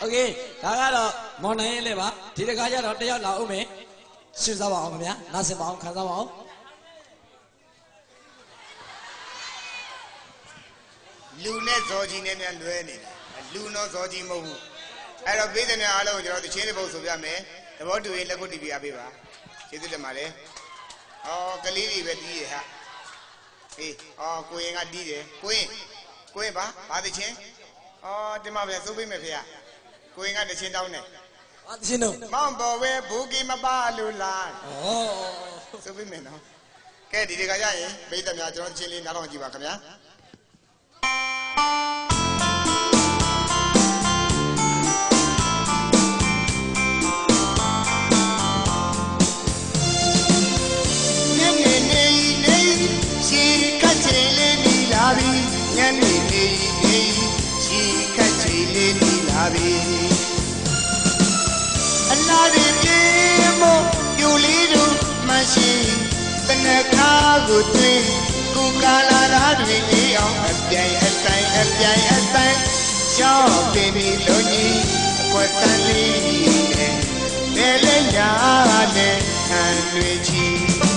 โอเคဒါကတော့မော်နိုင်ရေးလေးပါဒီတစ်ခါကျတော့တယောက်လာဦးမယ်ရှင်းစားပါအောင်ခင်ဗျာနားဆင်ပါအောင်ခံစားပါအောင် လူနဲ့ဇော်ကြီးနဲ့များလွဲနေတာလူတော့ဇော်ကြီးမဟုတ်ဘူးအဲ့တော့ပြည်သူများအားလုံးကိုကျွန်တော်တချင်းတစ်ပုတ်ဆိုပြမယ်သဘောတူရင်လက်ခုပ်တီးပြပေးပါကျေးဇူးတင်ပါတယ်အော်ကလေးတွေပဲတီးရဟာအေးအော်ကိုရင်ကတီးတယ်ကိုရင်ကိုရင်ပါဘာတချင်းအော်တင်ပါဗျာစိုးပေးမယ်ဖေ ကိုရင်ကတချင်းတောင်းတယ်အာတရှင်းတော့မောင်ပေါ်ဝဲဘူကီမပါလူလားဩစိုးပေးမယ်နော်ကဲဒီဒီကရရင်ပြည်သူများကျွန်တော်တချင်းလေးနားထောင်ကြည့်ပါခင်ဗျာညနေနေနေရှိခတ်ချင်လေးနီလာပြီညနေနေနေရှိခတ်ချင်လေးနီ လာပြီအလားတွေပြေမို့ပြူလေးတို့မရှိတနခါကိုတွင်ကိုကာလာသားတွေအေးအောင်အပြိုင်အဆိုင်အပြိုင်အဆိုင်ရှောင်းပင်ပြီးလုံးကြီးအကွက်တန်လေးနဲ့လဲလဲညာနဲ့ဟန်တွေချီ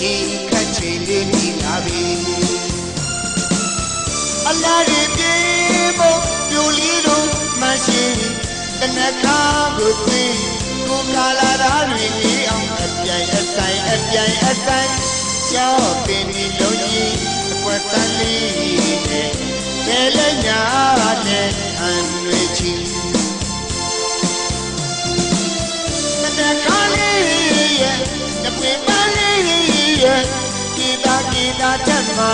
ရေခတ်ချိန်လေးမိလာပြီအလားတွေပြေဖို့ပြိုလေးတို့မရှိတနခါကိုသိကိုကာလာသားတွေကြီးအောင်အပြိုင်အဆိုင်အပြိုင်အဆိုင်ရှောင်းပင်ဒီလုံးကြီးအကွက်တန်လေးနဲ့ဘယ်လဲညာနဲ့အန်တွေချီတခါလေးရဲ့တပွေပါလေးရဲ့ကိ တာကိတာတက်မှာ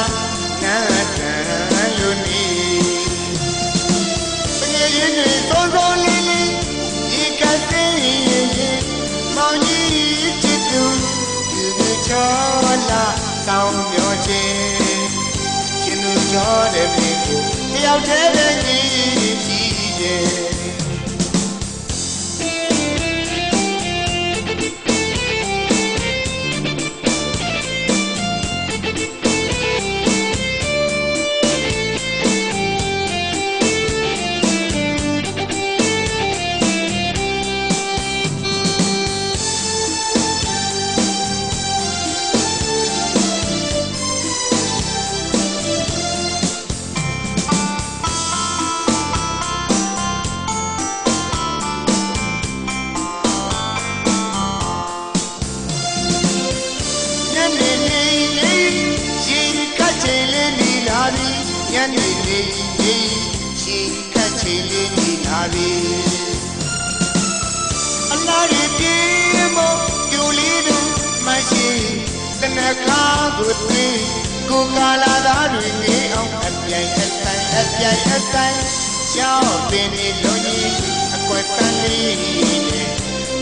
နာတန်လို့နေပငယ်ရင်းတွေသုံးသုံးလေးလေးဒီကစေးရဲ့မောင်ကြီးချစ်သူဒီလိုချောလာတောင်းမျောခြင်းရှင်လူချောတဲ့မိကိုတယောက်တည်းပဲကြီးကြီးရဲ့ ခါကိုသွေးကိုကာလာသားတွေနေအောင်အပြိုင်အဆိုင်အပြိုင်အဆိုင်ရှောင်းပင်ဒီလုံးကြီးအကွက်တန်လေးနဲ့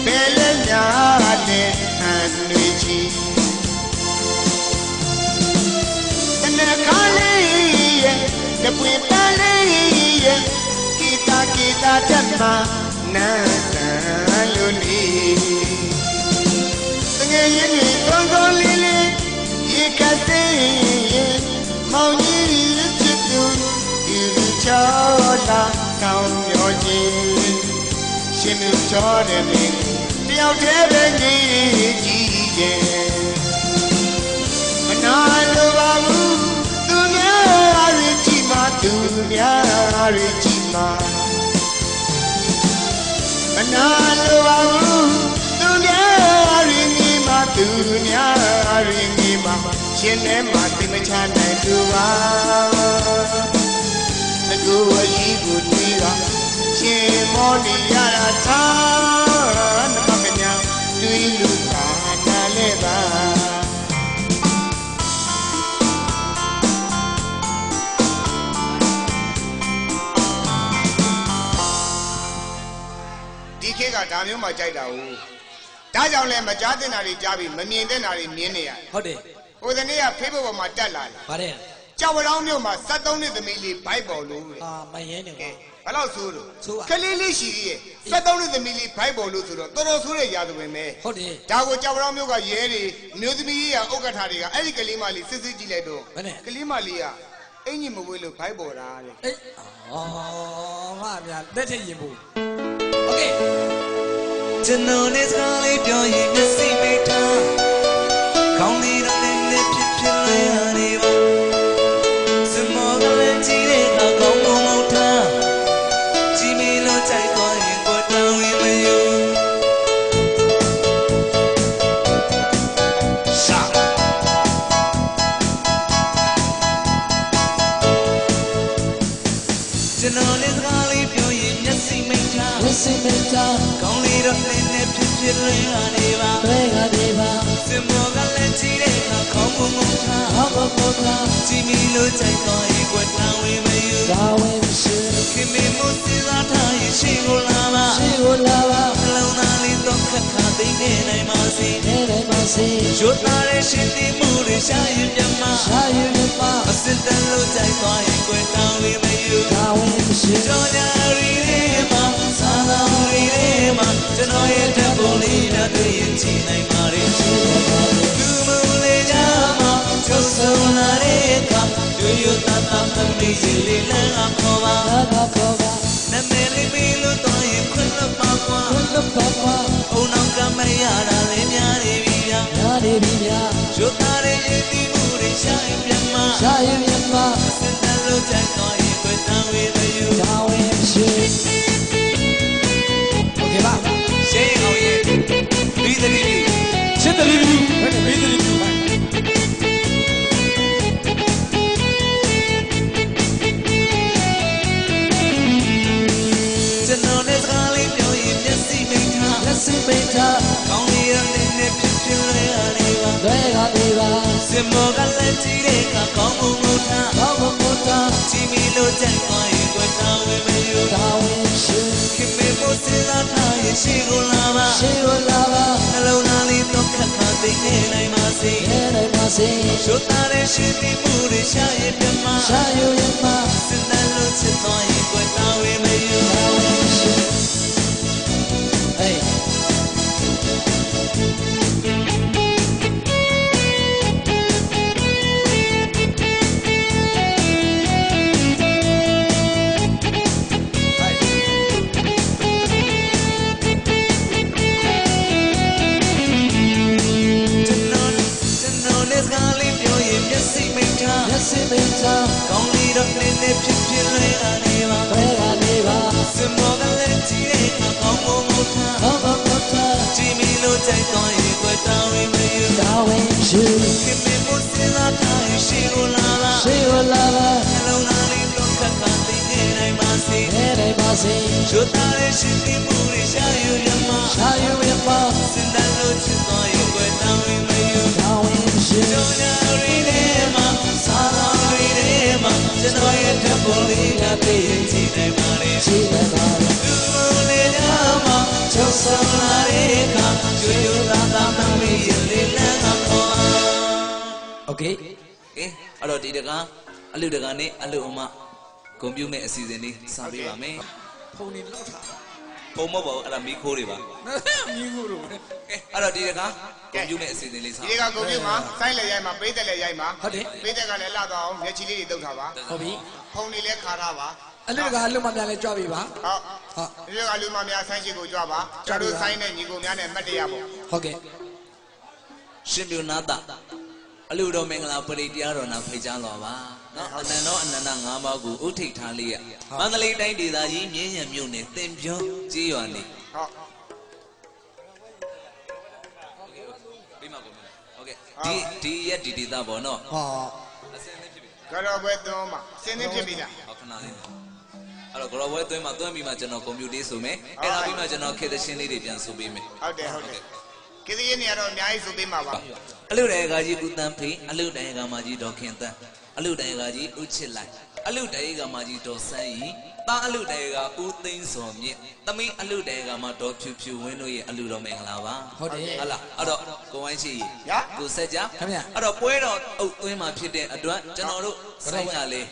ဘယ်လဲညာနဲ့ဟန်တွေချီတနခါလေးရဲ့တပွေပန်းလေးရဲ့ကိတာကိတာတက်မှာနာတန် ချောလာကောင်းမျောခြင်းရှင်လူချောတဲ့မင်းတယောက်တည်းပဲကြီးကြီးရဲ့မနာလိုပါဘူးသူများရကြည့်မှာသူများရကြည့်မှာမနာလိုပါဘူးသူများရငီးမှာသူများရငီးမှာရှင်ထဲမှာတိမချနိုင်သူပါတ ကူအကြီးကိုတွေ့တာရှင်မောနေရတာသာနမကညာတွေ့လူသာနာလဲပါဒီခေတ်ကဒါမျိုးမှကြိုက်တာ ਉ ဒါကြောင့်လဲမကြားတဲ့နာတွေကြားပြီးမမြင်တဲ့နာတွေမြင်နေရတယ်ဟုတ်တယ်ဟိုတနေ့ကဖေးဘုတ်ပေါ်မှာတက်လာတယ်ဗါတဲ့ ကြောက်ရောင်းမြို့မှာ73နှစ်သမီးလေးဘိုက်ပေါ်လို့တဲ့ အာမရင်းနေ ကဲ ပါ ဘယ်လောက်ဆိုးလို့ ဆိုးပါ ကလေးလေးရှိကြီးရဲ့73နှစ်သမီးလေးဘိုက်ပေါ်လို့ဆိုတော့တော်တော်ဆိုးတဲ့ရာသပင်ပဲ ဟုတ်တယ် ဒါကိုကြောက်ရောင်းမြို့ကရဲတွေမျိုးသမီးကြီးရဥက္ကဋ္ဌတွေကအဲ့ဒီကလေးမလေးစစ်စစ်ကြည့်လိုက်တော့ ဘယ်နဲ့ ကလေးမလေးကအင်ကြီးမဝေးလို့ဘိုက်ပေါ်တာတဲ့ အေးအော်ငါအများလက်ထည့်ရင်ဘူးโอเค ကျွန်တော်နဲ့စကားလေးပြောရင်မျက်စိမိတ်ထားခေါင်းလေး တော့လည်းနဲ့ဖြစ်ဖြစ်လွင်လာနေပါဘယ်ကနေပါစင်မောကလည်းကြည့်တဲ့အ ခါခေါင်းမုံမုံထားဟောဘောဘောကကြည့်မိလို့ကြိုက်တော့ရင်ကွယ်တောင်းဝင်မယူဒါဝင်ရှိခင်မင်းမစဉ်းစားထားရင်ရှိကိုလာပါရှိကိုလာပါနှလုံးသားလေးတော့ခက်ခါသိနေနိုင်ပါစေနေနေပါစေရွတ်သားတဲ့ရှင်တိမှုတွေရှာရင်ပြမရှာယူနေပါအစစ်တမ်းလို့ကြိုက်သွားရင်ကွယ်တောင်းဝင်မယူဒါဝင်ရှိကြောညာရီလေးမှာသာသာရီလေးမှာကျွန်တော်ရဲ့တပ်ပုံလေးနဲ့တွေ့ရင်ချီနိုင်ပါရဲ့လူမလေးကြ မှာကျုပ်ဆုံးလာတဲ့အခါကျွေးရတတ်တာသမီးစီ ရှိကိုလာပါနှလုံးသားလေးတော့ခက်ခါသိနေနိုင်ပါစေနေနေပါစေချိုးသားတဲ့ရှင်ပြီးမှုတွေရှာရင်ပြမရှာယူနေပါစဉ်းစားလို့ချစ် တော့နည်းနည်းဖြစ်ဖြစ်လွင်လာနေပါဘယ်ကနေပါစင်မောကလည်းကြည့်တဲ့အခါကောင်းမှုမှုထားဘောဘောဘောတာကြည့်မိလို့ကြိုက်သွားရင်ကွယ်တောင်းဝင်မယူဒါဝင်ရှိခင်မေမို့စဉ်းစားထားရင်ရှိကိုလာပါရှိကိုလာပါနှလုံးသားလေးတော့ခက်ခါသိနေနိုင်ပါစေနေနေပါစေချိုးသားတဲ့ရှင်ဒီမှုတွေရှာယူရမှာရှာယူနေပါစင်တန်လို့ချစ်သွားရင်ကွယ်တောင်းဝင်မယူဒါဝင်ရှိကြောင်ညာရီထဲ ကဲကဲအဲ့တော့ဒီတကားအလူတကားနဲ့အလူအမဂုံပြုမဲ့အစီအစဉ်လေးစပေးပါမယ်ဖုန်နေလောက်ထားပုံမပေါ့အဲ့ဒါမီးခိုးတွေပါမီးခိုးတွေအဲ့တော့ဒီတကားဂုံပြုမဲ့အစီအစဉ်လေးစဒီကဂုံပြုမှာစိုက်လေရိုက်မှာပိတ်တယ်လေရိုက်မှာဟုတ်တယ်ပိတ်တယ်ကလည်းလှသွားအောင်မျက်ချီလေးတွေတုပ်ထားပါဟုတ်ပြီဖုန်တွေလည်းခါထားပါအလူကအလူမများလည်းကြွပြီပါဟုတ်ဟုတ်အလူကအလူမများဆိုင်းရှိကိုကြွပါကျွန်တော်တို့ဆိုင်းတဲ့ညီကိုများနဲ့မှတ်တရပေါ့ဟုတ်ကဲ့ရှင်မြူနာတာ အလူတော်မင်္ဂလာပရိတရားတော်နာဖိတ်ကြားတော်ပါနော်အနန္တောအနန္တ၅ပါးကိုဥထိတ်ထားလေးရမန္တလေးတိုင်းဒေသကြီးမြင်းရံမြို့နယ်တင်ပြုံးကြေးရွာနေဟုတ်ပြီးမှကုန်ပြီဟုတ်ကဲ့ဒီဒီရက်ဒီဒေသပေါ့နော်ဟောအစင်းလေးဖြစ်ပြီကတော့ဘဲသွန်းမှာစင်းနေဖြစ်ပြီလားဟောခဏလေးအဲ့တော့ဂရောဘွဲသွင်းမှာသွင်းပြီးမှကျွန်တော်ကွန်ပျူတာဆိုမယ်အဲ့ဒါပြီးမှကျွန်တော်ခေတ်သရှင်လေးတွေပြန်ဆိုပေးမယ်ဟုတ်တယ်ဟုတ်တယ်ကိစ္စရင်းနေရတော့အများကြီးဆိုပေးမှာပါ အလူတိုင်ကကြီးဦးတန်းဖေးအလူတိုင်ကမကြီးဒေါ်ခင်တန်းအလူတိုင်ကကြီးဦးချစ်လိုက်အလူတိုင်ကမကြီးဒေါ်ဆန်းဤတသားအလူတဲကဦးသိန်းစော်မြင့်သမီးအလူတဲကမှဒေါ်ဖြူဖြူဝင်းတို့ရဲ့အလူတော်မင်္ဂလာပါဟုတ်တယ်ဟုတ်လားအဲ့တော့ကိုဝိုင်းရှိညာကိုဆက်ကြခင်ဗျာအဲ့တော့ပွဲတော်အုပ်သွင်းမှာဖြစ်တဲ့အတွက်ကျွန်တော်တို့ဆိုင်ရလေး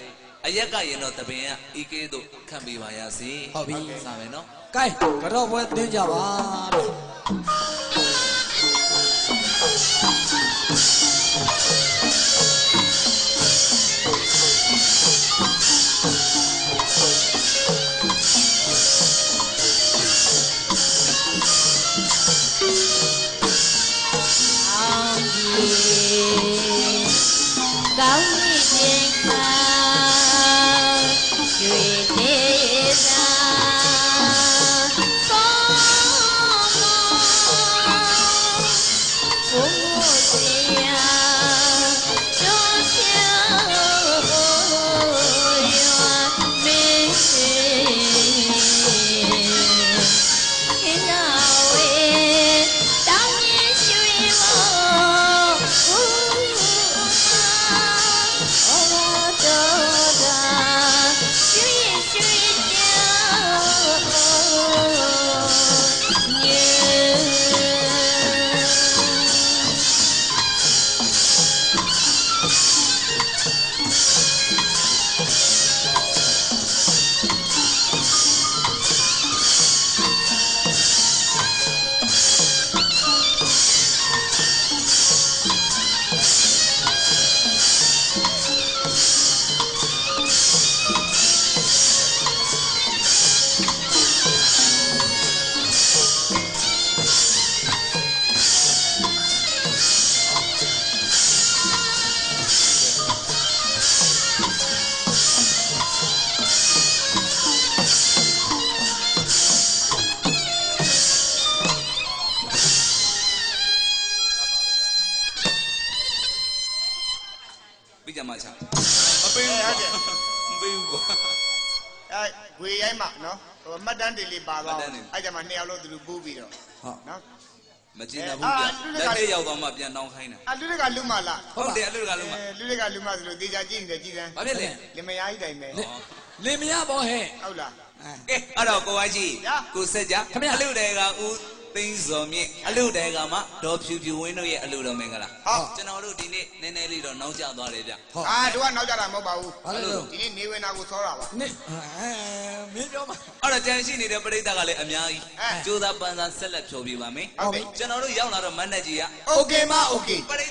အရက်ကရင်တော့တပင်ကဤကေးတို့ခံပေးပါရစေဟုတ်ပြီစမယ်နော်ကဲကတော့ပွဲသင်းကြပါဗျာ တ်တမ်းတင်လေးပါသွားမှတ်တမ်းတင်အဲ့ကြမှာနှစ်ယောက်လုံးသူတို့ပူးပြီးတော့ဟုတ်နော်မကျင်တတ်ဘူးဗျလက်သေးရောက်သွားမှပြန်တောင်းခိုင်းတာအလူတွေကလူမလားဟုတ်တယ်အလူကလုံးမအဲလူတွေကလူမဆိုလို့တေချာကြည့်နေတယ်ကြည်စမ်းဘာဖြစ်လဲလင်မယားကြီးတိုင်ပဲလေလင်မရပေါ့ဟဲ့ဟုတ်လားအဲကဲအဲ့တော့ကိုဝိုင်းကြီးညာကိုဆက်ကြခင်ဗျာအလူတဲကဦး သိန်းစော်မြင့်အလူတဲကမှဒေါ်ဖြူဖြူဝင်းတို့ရဲ့အလူတော်မင်္ဂလာ ဟုတ် ကျွန်တော်တို့ဒီနေ့နည်းနည်းလေးတော့နောက်ကျသွားတယ်ဗျ ဟုတ် အာတို့ကနောက်ကြတာမဟုတ်ပါဘူး ဘာလို့လဲ ဒီနေ့နေဝင်တာကိုစောတာပါ နိအဲမင်းပြောမှာ အဲ့တော့ကြံရှိနေတဲ့ပရိသတ်ကလည်းအများကြီး အဲ ကြိုးစားပန်းစားဆက်လက်ဖြောပြပါမယ် ဟုတ်ပြီ ကျွန်တော်တို့ရောက်လာတော့မန်နက်ကြီးက โอเคမโอเค ပရိ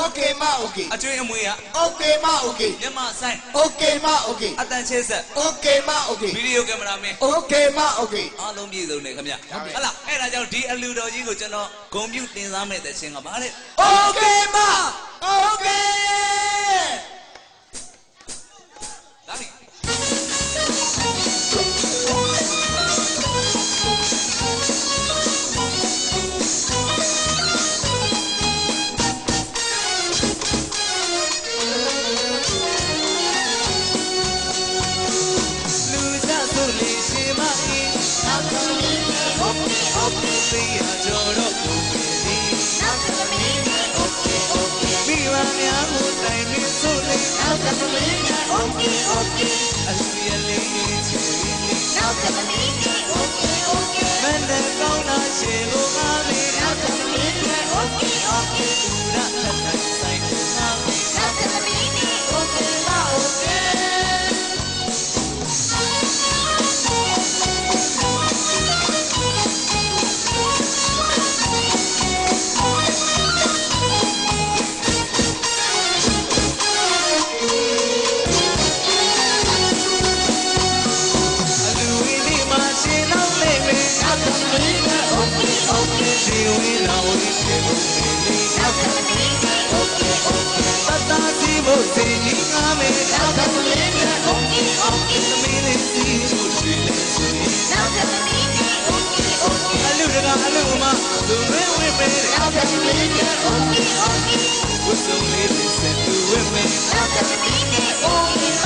Okay မ Okay အကျွေးအမွေက Okay မ Okay မျက်မှောက်ဆိုင် Okay မ Okay အတန်ချင်းဆက် Okay မ Okay ဗီဒီယိုကင်မရာမင်း Okay မ Okay အားလုံးပြည့်စုံတယ်ခင်ဗျဟုတ်လားအဲ့ဒါကြောင့်ဒီအလူတော်ကြီးကိုကျွန်တော်ဂုံပြုတင်စားမဲ့တဲ့ရှင်ကဗါလေ Okay မ Okay နောက်သမီးလေးโ